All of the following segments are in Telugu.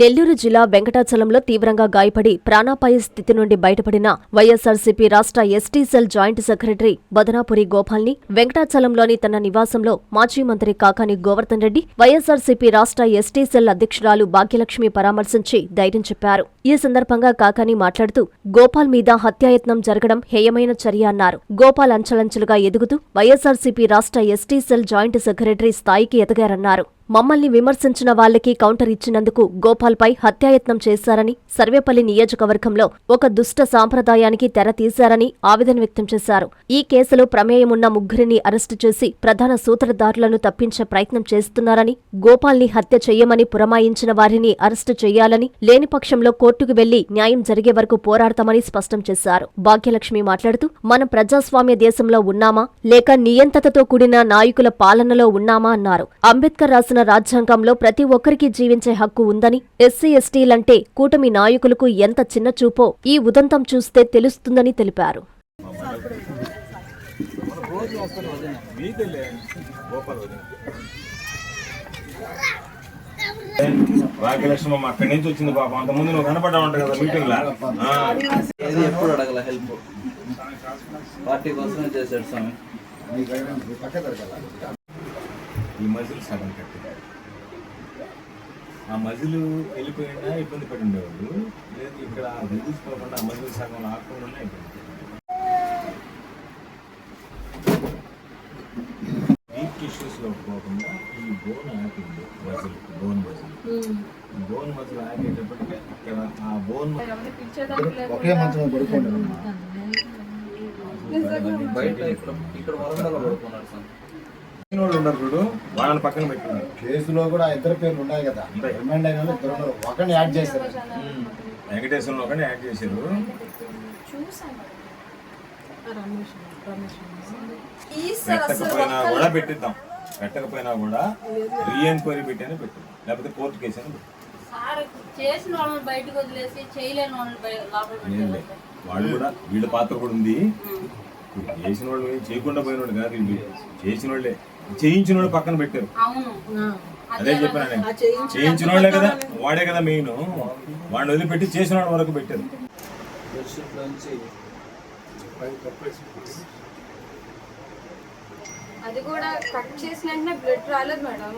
నెల్లూరు జిల్లా వెంకటాచలంలో తీవ్రంగా గాయపడి ప్రాణాపాయ స్థితి నుండి బయటపడిన వైఎస్సార్సీపీ రాష్ట్ర ST cell joint secretary Badanapuri గోపాల్ని వెంకటాచలంలోని తన నివాసంలో మాజీ మంత్రి కాకాని గోవర్ధన్ రెడ్డి వైఎస్సార్సీపీ రాష్ట్ర ఎస్టీ సెల్ అధ్యక్షురాలు భాగ్యలక్ష్మి పరామర్శించి ధైర్యం చెప్పారు. ఈ సందర్భంగా కాకాని మాట్లాడుతూ గోపాల్ మీద హత్యాయత్నం జరగడం హేయమైన చర్య అన్నారు. గోపాల్ అంచలంచలుగా ఎదుగుతూ వైఎస్సార్సీపీ రాష్ట్ర ఎస్టీ సెల్ జాయింట్ సెక్రటరీ స్థాయికి ఎదగారన్నారు. మమ్మల్ని విమర్శించిన వాళ్ళకి కౌంటర్ ఇచ్చినందుకు గోపాల్పై హత్యాయత్నం చేశారని సర్వేపల్లి నియోజకవర్గంలో ఒక దుష్ట సాంప్రదాయానికి తెర తీశారని ఆవేదన వ్యక్తం చేశారు. ఈ కేసులో ప్రమేయమున్న ముగ్గురిని అరెస్టు చేసి ప్రధాన సూత్రధారులను తప్పించే ప్రయత్నం చేస్తున్నారని గోపాల్ని హత్య చెయ్యమని పురమాయించిన వారిని అరెస్టు చేయాలని లేని పక్షంలో కోర్టుకు వెళ్ళి న్యాయం జరిగే వరకు పోరాడతామని స్పష్టం చేశారు. భాగ్యలక్ష్మి మాట్లాడుతూ మనం ప్రజాస్వామ్య దేశంలో ఉన్నామా? లేక నియంతతతో కూడిన నాయకుల పాలనలో ఉన్నామా? అన్నారు. అంబేద్కర్ రాసిన రాజ్యాంగంలో ప్రతి ఒక్కరికి జీవించే హక్కు ఉందని ఎస్సీ ఎస్టీలంటే కూటమి నాయకులకు ఎంత చిన్న చూపో ఈ ఉదంతం చూస్తే తెలుస్తుందని తెలిపారు. భాగ్యలక్ష్మమ్మ అక్కడి నుంచి వచ్చింది పాప. అంతకుముందు నువ్వు కనపడ్డా ఉంటావు కదా మీటింగ్ లా? ఆ. ఏది ఎప్పుడు అడగల హెల్ప్? పార్టీ కోసమే చేశాడు స్వామి. ఈ మజిల్ సగం కట్టి ఆ మజిల్ వెళ్ళిపోయినా ఇబ్బంది పడి ఉండేవాళ్ళు లేదు ఇక్కడ దిగుసుకోకుండా ఆ మజిల్ సగం ఆకుండా ఇబ్బంది డీప్ టిష్యూస్లో పోకుండా ఈ బోన్ ఆపింది muscle bone muscle. Bone muscle ఆగేటప్పటికి ఇక్కడ ఆ బోన్ ఒకే మంచం పడుకోండి బయట ఇక్కడ ఇక్కడ వరండాలో పడుకున్నాడు వాళ్ళు ఉన్నారు చూడు వాళ్ళని పక్కన పెట్టుకున్నారు. కేసులో కూడా ఇద్దరు పేర్లు ఉన్నాయి కదా. రిమైండ్ అయిన ఇద్దరు ఉన్నారు. ఒకరిని యాడ్ చేశారు. వెంకటేశ్వరంలో ఒకటి యాడ్ చేశారు. పెట్టకపోయినా కూడా పెట్టిద్దాం. పెట్టకపోయినా కూడా రీఎన్క్వైరీ పెట్టానే పెట్టు లేకపోతే కోర్టు కేసు అని చేసిన వాళ్ళని బయటకు వదిలేసి చేయలేని వాళ్ళని. వాళ్ళు కూడా వీళ్ళ పాత్ర కూడా ఉంది. చేసిన వాళ్ళు ఏం చేయకుండా పోయిన వాళ్ళు. కాదు చేసిన వాళ్ళే. చేయించిన పక్కన పెట్టారు. అవును. అదే చెప్పాను నేను. చేయించిన వాళ్ళే కదా వాడే కదా మెయిన్. వాడిని వదిలిపెట్టి చేసిన వాళ్ళ వరకు పెట్టారు. అది కూడా కట్ చేసిన వెంటనే బ్లడ్ రాలేదు మేడం.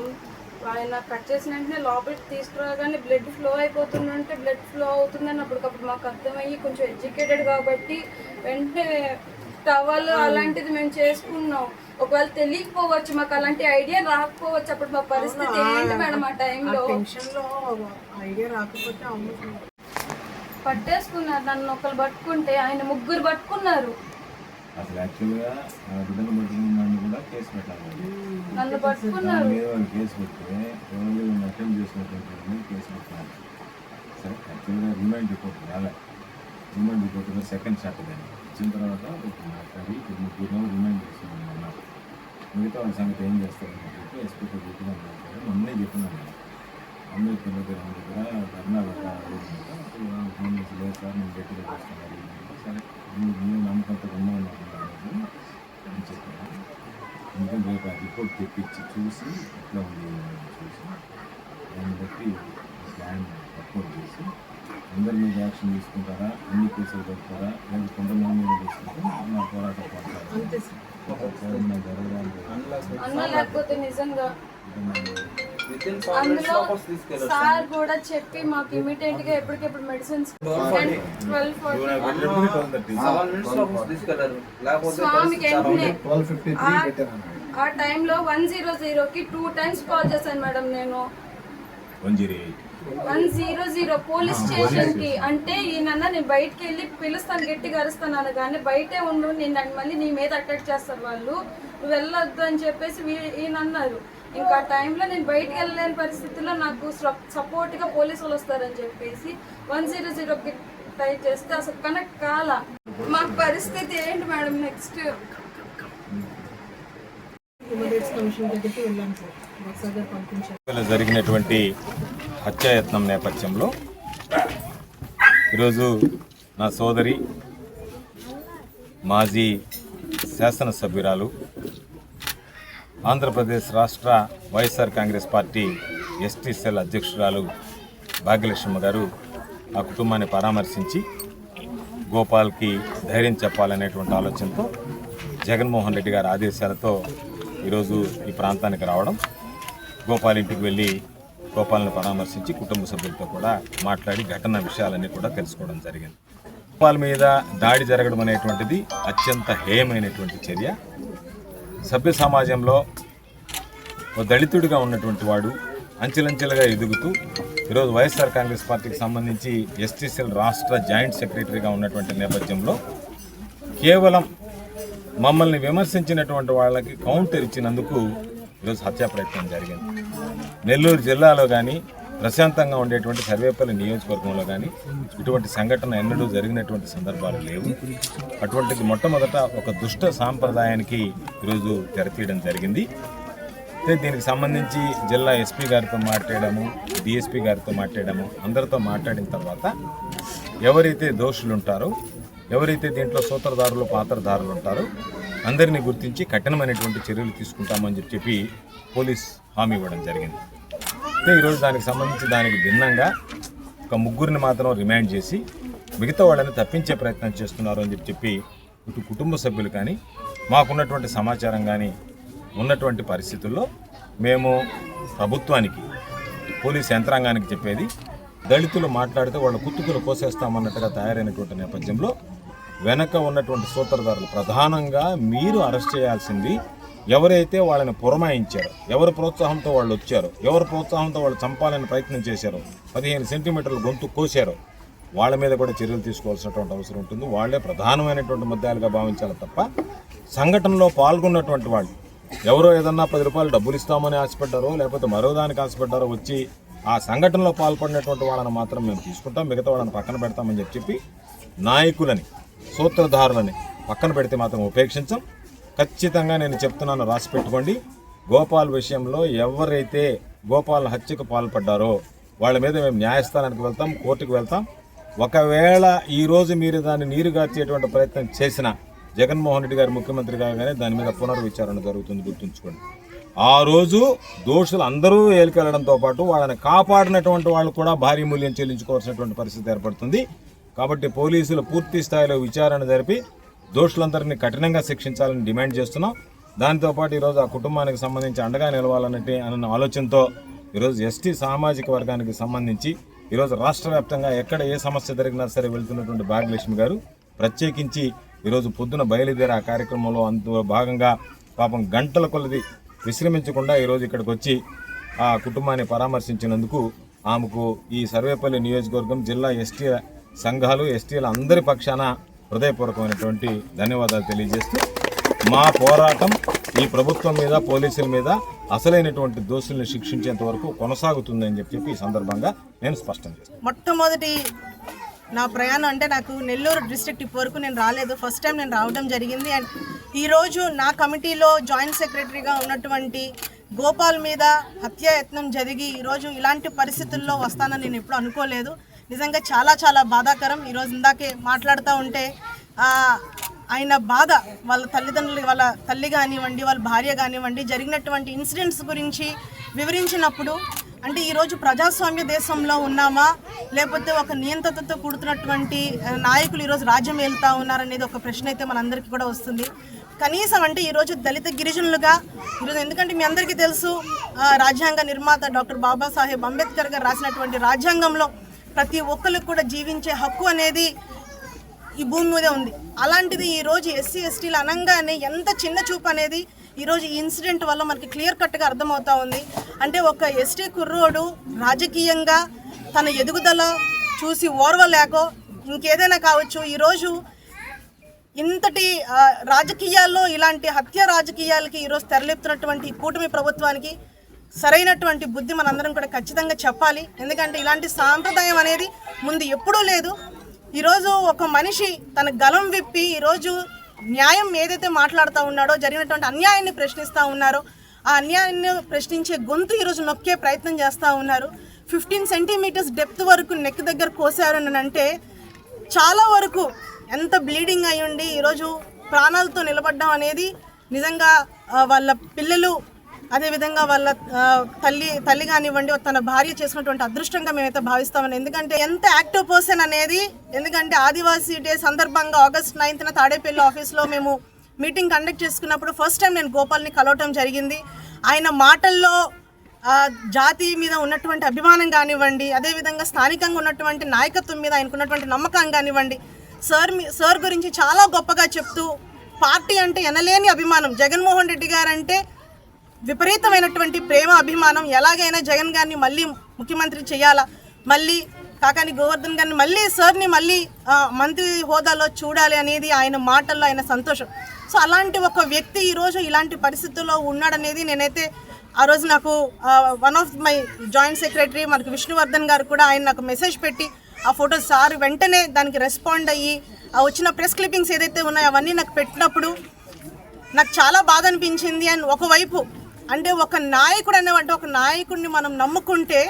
ఆయన కట్ చేసిన వెంటనే లోపలికి తీసుకురాగానే బ్లడ్ ఫ్లో అయిపోతుందంటే బ్లడ్ ఫ్లో అవుతుందని అప్పటికప్పుడు మాకు అర్థమయ్యి కొంచెం ఎడ్యుకేటెడ్ కాబట్టి వెంటనే టవల్ అలాంటిది మేము చేసుకున్నాం. ఒకవేళ తెలియకపోవచ్చు మాకు అలాంటి ఐడియా రాకపోవచ్చు అప్పుడు మా పరిస్థితి ఏంటి మేడం ఆ టైంలో? ఐడియా రాకపోతే పట్టేసుకున్నారు నన్ను ఒకరు పట్టుకుంటే ఆయన ముగ్గురు పట్టుకున్నారు. అసలు యాక్చువల్గా ఆ బిడ్డను పట్టుకున్నాను కూడా కేసు పెట్టాలి. నన్ను దాని పట్టుకున్నారు. మీద వాళ్ళు కేసు పెడితే ఎవరు అటెంప్ట్ చేసినటువంటి వాళ్ళ మీద కేసు పెట్టాలి. సరే యాక్చువల్గా రిమైండ్ రిపోర్ట్ రాలే. రిమైండ్ రిపోర్ట్ సెకండ్ సాటర్డే వచ్చిన తర్వాత ఒక మాట్లాడి ముగ్గురు రోజులు రిమైండ్ చేస్తున్నాను అన్నారు మిగతా వాళ్ళ సంగతి ఏం చేస్తారని చెప్పి ఎస్పీతో చెప్పినా మాట్లాడి మొన్నే చెప్పినాను నేను అంబేద్కర్ దగ్గర దగ్గర ధర్నా ఫోన్ చేసి లేదు సార్ నేను గట్టిగా చేస్తున్నాను సరే మీరు నమ్మకంతో ఉన్నాను అని చెప్పాను ఎందుకంటే రేపు ఆ రిపోర్ట్ తెప్పించి చూసి ఎట్లా ఉంది చూసి దాన్ని బట్టి ప్లాన్ అప్లోడ్ చేసి అందరి మీద యాక్షన్ తీసుకుంటారా? అన్ని కేసులు పెడతారా? లేదా కొంతమంది మీద తీసుకుంటే నా పోరాటం సార్. కూడా చెప్పి మాకు ఇమీడియట్గా ఎప్పటికెప్పుడు మెడిసిన్స్ స్వామికి వెంటనే పెట్టాను. ఆ టైంలో వన్ జీరో జీరోకి టూ టైమ్స్ కాల్ చేశాను మేడం నేను. One zero eight one zero zero police స్టేషన్కి. అంటే ఈయన నేను బయటికి వెళ్ళి పిలుస్తాను గట్టిగా అరుస్తాను అనగానే బయటే ఉండు నేను మళ్ళీ నీ మీద అటాక్ చేస్తారు వాళ్ళు. నువ్వు వెళ్ళొద్దు అని చెప్పేసి వీ- ఈయన అన్నారు ఇంకా ఆ టైంలో నేను బయటికి వెళ్ళలేని పరిస్థితిలో నాకు సపోర్ట్గా పోలీసు వాళ్ళు వస్తారని చెప్పేసి వన్ జీరో జీరోకి ట్రై చేస్తే అసలు కనెక్ట్ కాల. మాకు పరిస్థితి ఏంటి మేడం నెక్స్ట్? జరిగినటువంటి హత్యాయత్నం నేపథ్యంలో ఈరోజు నా సోదరి మాజీ శాసనసభ్యురాలు ఆంధ్రప్రదేశ్ రాష్ట్ర YSR Congress party ST cell అధ్యక్షురాలు భాగ్యలక్ష్మ గారు ఆ కుటుంబాన్ని పరామర్శించి గోపాల్కి ధైర్యం చెప్పాలనేటువంటి ఆలోచనతో జగన్మోహన్ రెడ్డి గారి ఆదేశాలతో ఈరోజు ఈ ప్రాంతానికి రావడం గోపాల్ ఇంటికి వెళ్ళి గోపాల్ని పరామర్శించి కుటుంబ సభ్యులతో కూడా మాట్లాడి ఘటన విషయాలన్నీ కూడా తెలుసుకోవడం జరిగింది. గోపాల్ మీద దాడి జరగడం అనేటువంటిది అత్యంత హేయమైనటువంటి చర్య. సభ్య సమాజంలో ఓ దళితుడిగా ఉన్నటువంటి వాడు అంచెలంచెలుగా ఎదుగుతూ ఈరోజు వైఎస్ఆర్ కాంగ్రెస్ పార్టీకి సంబంధించి ఎస్టీసీఎల్ రాష్ట్ర జాయింట్ సెక్రటరీగా ఉన్నటువంటి నేపథ్యంలో కేవలం మమ్మల్ని విమర్శించినటువంటి వాళ్ళకి కౌంటర్ ఇచ్చినందుకు ఈరోజు హత్యా ప్రయత్నం జరిగింది. నెల్లూరు జిల్లాలో కానీ ప్రశాంతంగా ఉండేటువంటి సర్వేపల్లి నియోజకవర్గంలో కానీ ఇటువంటి సంఘటన ఎన్నడూ జరిగినటువంటి సందర్భాలు లేవు. అటువంటిది మొట్టమొదట ఒక దుష్ట సాంప్రదాయానికి ఈరోజు తెరతీయడం జరిగింది. అయితే దీనికి సంబంధించి జిల్లా ఎస్పీ గారితో మాట్లాడాము డిఎస్పీ గారితో మాట్లాడాము అందరితో మాట్లాడిన తర్వాత ఎవరైతే దోషులు ఉంటారో ఎవరైతే దీంట్లో సూత్రధారులు పాత్రధారులు ఉంటారో అందరినీ గుర్తించి కఠినమైనటువంటి చర్యలు తీసుకుంటామని చెప్పి చెప్పి పోలీస్ హామీ ఇవ్వడం జరిగింది. అయితే ఈరోజు దానికి సంబంధించి దానికి భిన్నంగా ఒక ముగ్గురిని మాత్రం రిమాండ్ చేసి మిగతా వాళ్ళని తప్పించే ప్రయత్నం చేస్తున్నారు అని చెప్పి చెప్పి ఇటు కుటుంబ సభ్యులు కానీ మాకున్నటువంటి సమాచారం కానీ ఉన్నటువంటి పరిస్థితుల్లో మేము ప్రభుత్వానికి పోలీస్ యంత్రాంగానికి చెప్పేది దళితులు మాట్లాడితే వాళ్ళ కుత్తుకులు కోసేస్తామన్నట్టుగా తయారైనటువంటి నేపథ్యంలో వెనక ఉన్నటువంటి సూత్రధారులు ప్రధానంగా మీరు అరెస్ట్ చేయాల్సింది ఎవరైతే వాళ్ళని పురమాయించారో ఎవరి ప్రోత్సాహంతో వాళ్ళు వచ్చారో ఎవరి ప్రోత్సాహంతో వాళ్ళు చంపాలని ప్రయత్నం చేశారో పదిహేను సెంటీమీటర్లు గొంతు కోసారో వాళ్ళ మీద కూడా చర్యలు తీసుకోవాల్సినటువంటి అవసరం ఉంటుంది. వాళ్ళే ప్రధానమైనటువంటి ముద్దాలుగా భావించాలి తప్ప సంఘటనలో పాల్గొన్నటువంటి వాళ్ళు ఎవరో ఏదన్నా పది రూపాయలు డబ్బులు ఇస్తామని ఆశపడ్డారో లేకపోతే మరో దానికి ఆశపడ్డారో వచ్చి ఆ సంఘటనలో పాల్పడినటువంటి వాళ్ళని మాత్రం మేము తీసుకుంటాం. మిగతా వాళ్ళని పక్కన పెడతామని చెప్పి నాయకులని సూత్రధారులని పక్కన పెడితే మాత్రం ఉపేక్షించం. ఖచ్చితంగా నేను చెప్తున్నాను రాసి పెట్టుకోండి. గోపాల్ విషయంలో ఎవరైతే గోపాల్ హత్యకు పాల్పడ్డారో వాళ్ళ మీద మేము న్యాయస్థానానికి వెళ్తాం కోర్టుకు వెళ్తాం. ఒకవేళ ఈరోజు మీరు దాన్ని నీరుగార్చేటువంటి ప్రయత్నం చేసినా జగన్మోహన్ రెడ్డి గారు ముఖ్యమంత్రి కాగానే దాని మీద పునర్విచారణ జరుగుతుంది గుర్తుంచుకోండి. ఆ రోజు దోషులు అందరూ ఏలికెళ్ళడంతో పాటు వాళ్ళని కాపాడినటువంటి వాళ్ళు కూడా భారీ మూల్యం చెల్లించుకోవాల్సినటువంటి పరిస్థితి ఏర్పడుతుంది. కాబట్టి పోలీసులు పూర్తి స్థాయిలో విచారణ జరిపి దోషులందరినీ కఠినంగా శిక్షించాలని డిమాండ్ చేస్తున్నాం. దాంతోపాటు ఈరోజు ఆ కుటుంబానికి సంబంధించి అండగా నిలవాలన్నట్టు అన్న ఆలోచనతో ఈరోజు ఎస్టీ సామాజిక వర్గానికి సంబంధించి ఈరోజు రాష్ట్ర వ్యాప్తంగా ఎక్కడ ఏ సమస్య జరిగినా సరే వెళ్తున్నటువంటి భాగ్యలక్ష్మి గారు ప్రత్యేకించి ఈరోజు పొద్దున బయలుదేరి ఆ కార్యక్రమంలో అంత భాగంగా పాపం గంటల కొలది విశ్రమించకుండా ఈరోజు ఇక్కడికి వచ్చి ఆ కుటుంబాన్ని పరామర్శించినందుకు ఆమెకు ఈ సర్వేపల్లి నియోజకవర్గం జిల్లా ఎస్టీ సంఘాలు ఎస్టీల అందరి పక్షాన హృదయపూర్వకమైనటువంటి ధన్యవాదాలు తెలియజేస్తూ మా పోరాటం ఈ ప్రభుత్వం మీద పోలీసుల మీద అసలైనటువంటి దోషుల్ని శిక్షించేంత వరకు కొనసాగుతుందని చెప్పి ఈ సందర్భంగా నేను స్పష్టం చేస్తాను మొట్టమొదటి నా ప్రయాణం అంటే నాకు నెల్లూరు డిస్ట్రిక్ట్ ఇప్పటివరకు నేను రాలేదు. ఫస్ట్ టైం నేను రావడం జరిగింది. అండ్ ఈరోజు నా కమిటీలో జాయింట్ సెక్రటరీగా ఉన్నటువంటి గోపాల్ మీద హత్యాయత్నం జరిగి ఈరోజు ఇలాంటి పరిస్థితుల్లో వస్తానని నేను ఎప్పుడు అనుకోలేదు. నిజంగా చాలా చాలా బాధాకరం. ఈరోజు ఇందాకే మాట్లాడుతూ ఉంటే ఆయన బాధ వాళ్ళ తల్లిదండ్రులు వాళ్ళ తల్లి కానివ్వండి వాళ్ళ భార్య కానివ్వండి జరిగినటువంటి ఇన్సిడెంట్స్ గురించి వివరించినప్పుడు అంటే ఈరోజు ప్రజాస్వామ్య దేశంలో ఉన్నామా? లేకపోతే ఒక నియంత్రణతో కూడుతున్నటువంటి నాయకులు ఈరోజు రాజ్యం వెళ్తా ఉన్నారనేది ఒక ప్రశ్న అయితే మనందరికీ కూడా వస్తుంది. కనీసం అంటే ఈరోజు దళిత గిరిజనులుగా ఈరోజు ఎందుకంటే మీ అందరికీ తెలుసు రాజ్యాంగ నిర్మాత డాక్టర్ బాబాసాహెబ్ అంబేద్కర్ గారు రాసినటువంటి రాజ్యాంగంలో ప్రతి ఒక్కరికి కూడా జీవించే హక్కు అనేది ఈ భూమి మీదే ఉంది. అలాంటిది ఈరోజు ఎస్సీ ఎస్టీలు అనగానే ఎంత చిన్న చూపు అనేది ఈరోజు ఈ ఇన్సిడెంట్ వల్ల మనకి క్లియర్ కట్గా అర్థమవుతా ఉంది. అంటే ఒక ఎస్టీ కుర్రోడు రాజకీయంగా తన ఎదుగుదల చూసి ఓర్వలేకో ఇంకేదైనా కావచ్చు ఈరోజు ఇంతటి రాజకీయాల్లో ఇలాంటి హత్య రాజకీయాలకి ఈరోజు తెరలేపుతున్నటువంటి ఈ కూటమి ప్రభుత్వానికి సరైనటువంటి బుద్ధి మనందరం కూడా ఖచ్చితంగా చెప్పాలి. ఎందుకంటే ఇలాంటి సాంప్రదాయం అనేది ముందు ఎప్పుడూ లేదు. ఈరోజు ఒక మనిషి తన గలం విప్పి ఈరోజు న్యాయం ఏదైతే మాట్లాడుతూ ఉన్నాడో జరిగినటువంటి అన్యాయాన్ని ప్రశ్నిస్తూ ఉన్నారో ఆ అన్యాయాన్ని ప్రశ్నించే గొంతు ఈరోజు నొక్కే ప్రయత్నం చేస్తూ ఉన్నారు. ఫిఫ్టీన్ సెంటీమీటర్స్ డెప్త్ వరకు నెక్ దగ్గర కోసారు అంటే చాలా వరకు ఎంత బ్లీడింగ్ అయి ఉండి ఈరోజు ప్రాణాలతో నిలబడడం అనేది నిజంగా వాళ్ళ పిల్లలు అదేవిధంగా వాళ్ళ తల్లి తల్లి కానివ్వండి తన భార్య చేసుకున్నటువంటి అదృష్టంగా మేమైతే భావిస్తామని. ఎందుకంటే ఎంత యాక్టివ్ పర్సన్ అనేది ఎందుకంటే ఆదివాసీ డే సందర్భంగా ఆగస్ట్ నైన్త్న తాడేపల్లి ఆఫీస్లో మేము మీటింగ్ కండక్ట్ చేసుకున్నప్పుడు ఫస్ట్ టైం నేను గోపాల్ని కలవటం జరిగింది. ఆయన మాటల్లో ఆ, జాతి మీద ఉన్నటువంటి అభిమానం కానివ్వండి అదేవిధంగా స్థానికంగా ఉన్నటువంటి నాయకత్వం మీద ఆయనకు ఉన్నటువంటి నమ్మకం కానివ్వండి సార్ మీ సార్ గురించి చాలా గొప్పగా చెప్తూ పార్టీ అంటే ఎనలేని అభిమానం. జగన్మోహన్ రెడ్డి గారు అంటే విపరీతమైనటువంటి ప్రేమ అభిమానం ఎలాగైనా జగన్ గారిని మళ్ళీ ముఖ్యమంత్రి చేయాలా? మళ్ళీ కాకాని గోవర్ధన్ గారిని మళ్ళీ సార్ని మళ్ళీ మంత్రి హోదాలో చూడాలి అనేది ఆయన మాటల్లో ఆయన సంతోషం. సో అలాంటి ఒక వ్యక్తి ఈరోజు ఇలాంటి పరిస్థితుల్లో ఉన్నాడనేది నేనైతే ఆ రోజు నాకు one of my joint secretary మనకు విష్ణువర్ధన్ గారు కూడా ఆయన నాకు మెసేజ్ పెట్టి ఆ ఫోటోస్ సార్ వెంటనే దానికి రెస్పాండ్ అయ్యి ఆ వచ్చిన ప్రెస్ క్లిప్పింగ్స్ ఏదైతే ఉన్నాయో అవన్నీ నాకు పెట్టినప్పుడు నాకు చాలా బాధ అనిపించింది. అండ్ ఒకవైపు అంటే ఒక నాయకుడు అనేవంటే ఒక నాయకుడిని మనం నమ్ముకుంటే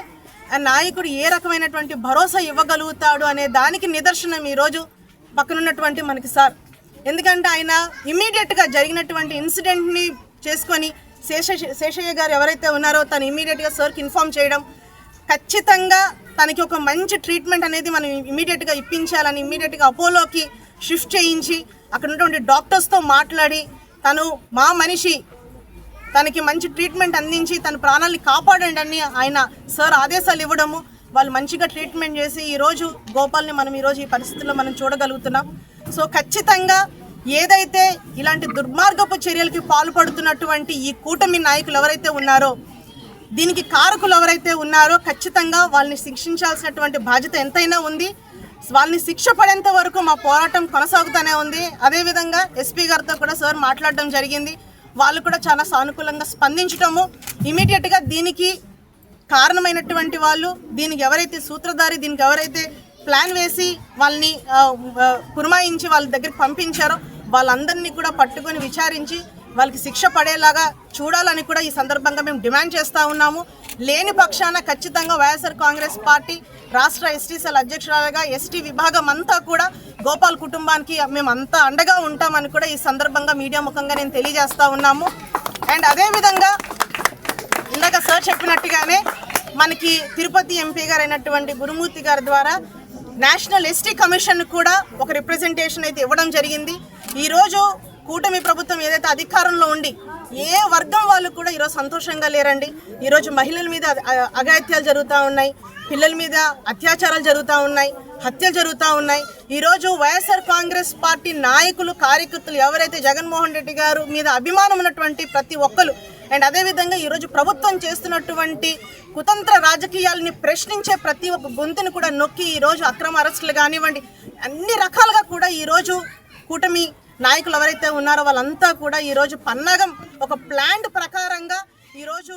ఆ నాయకుడు ఏ రకమైనటువంటి భరోసా ఇవ్వగలుగుతాడు అనే దానికి నిదర్శనం ఈరోజు పక్కనున్నటువంటి మనకి సార్. ఎందుకంటే ఆయన ఇమీడియట్గా జరిగినటువంటి ఇన్సిడెంట్ని చేసుకొని శేష శేషయ్య గారు ఎవరైతే ఉన్నారో తను ఇమీడియట్గా సార్కి ఇన్ఫామ్ చేయడం ఖచ్చితంగా తనకి ఒక మంచి ట్రీట్మెంట్ అనేది మనం ఇమీడియట్గా ఇప్పించాలని ఇమీడియట్గా అపోలోకి షిఫ్ట్ చేయించి అక్కడ ఉన్నటువంటి డాక్టర్స్తో మాట్లాడి తను మా మనిషి తనకి మంచి ట్రీట్మెంట్ అందించి తన ప్రాణాలని కాపాడండి అని ఆయన సార్ ఆదేశాలు ఇవ్వడము వాళ్ళు మంచిగా ట్రీట్మెంట్ చేసి ఈరోజు గోపాల్ని మనం ఈరోజు ఈ పరిస్థితుల్లో మనం చూడగలుగుతున్నాం. సో ఖచ్చితంగా ఏదైతే ఇలాంటి దుర్మార్గపు చర్యలకి పాల్పడుతున్నటువంటి ఈ కూటమి నాయకులు ఎవరైతే ఉన్నారో దీనికి కారకులు ఎవరైతే ఉన్నారో ఖచ్చితంగా వాళ్ళని శిక్షించాల్సినటువంటి బాధ్యత ఎంతైనా ఉంది. వాళ్ళని శిక్ష పడేంత వరకు మా పోరాటం కొనసాగుతూనే ఉంది. అదేవిధంగా ఎస్పీ గారితో కూడా సార్ మాట్లాడడం జరిగింది. వాళ్ళు కూడా చాలా సానుకూలంగా స్పందించటము. ఇమీడియట్గా దీనికి కారణమైనటువంటి వాళ్ళు దీనికి ఎవరైతే సూత్రధారి దీనికి ఎవరైతే ప్లాన్ వేసి వాళ్ళని ఆ, పురమాయించి వాళ్ళ దగ్గరికి పంపించారో వాళ్ళందరినీ కూడా పట్టుకొని విచారించి వాళ్ళకి శిక్ష పడేలాగా చూడాలని కూడా ఈ సందర్భంగా మేము డిమాండ్ చేస్తూ ఉన్నాము. లేని పక్షాన ఖచ్చితంగా వైఎస్ఆర్ కాంగ్రెస్ పార్టీ రాష్ట్ర ఎస్టీసీల అధ్యక్షురాలుగా ఎస్టీ విభాగం అంతా కూడా గోపాల్ కుటుంబానికి మేమంతా అండగా ఉంటామని కూడా ఈ సందర్భంగా మీడియా ముఖంగా నేను తెలియజేస్తా ఉన్నాము. అండ్ అదేవిధంగా ఇందాక సార్ చెప్పినట్టుగానే మనకి తిరుపతి ఎంపీ గారు అయినటువంటి గురుమూర్తి గారి ద్వారా నేషనల్ ఎస్టీ కమిషన్ కూడా ఒక రిప్రజెంటేషన్ అయితే ఇవ్వడం జరిగింది. ఈరోజు కూటమి ప్రభుత్వం ఏదైతే అధికారంలో ఉండి ఏ వర్గం వాళ్ళు కూడా ఈరోజు సంతోషంగా లేరండి. ఈరోజు మహిళల మీద అఘాయిత్యాలు జరుగుతూ ఉన్నాయి. పిల్లల మీద అత్యాచారాలు జరుగుతూ ఉన్నాయి. హత్యలు జరుగుతూ ఉన్నాయి. ఈరోజు వైఎస్ఆర్ కాంగ్రెస్ పార్టీ నాయకులు కార్యకర్తలు ఎవరైతే జగన్మోహన్ రెడ్డి గారు మీద అభిమానం ఉన్నటువంటి ప్రతి ఒక్కరు అండ్ అదేవిధంగా ఈరోజు ప్రభుత్వం చేస్తున్నటువంటి కుతంత్ర రాజకీయాలని ప్రశ్నించే ప్రతి ఒక్క గొంతుని కూడా నొక్కి ఈరోజు అక్రమ అరెస్టులు కానివ్వండి. అన్ని రకాలుగా కూడా ఈరోజు కూటమి నాయకులు ఎవరైతే ఉన్నారో వాళ్ళంతా కూడా ఈరోజు పన్నగం ఒక ప్లాంట్ ప్రకారంగా ఈరోజు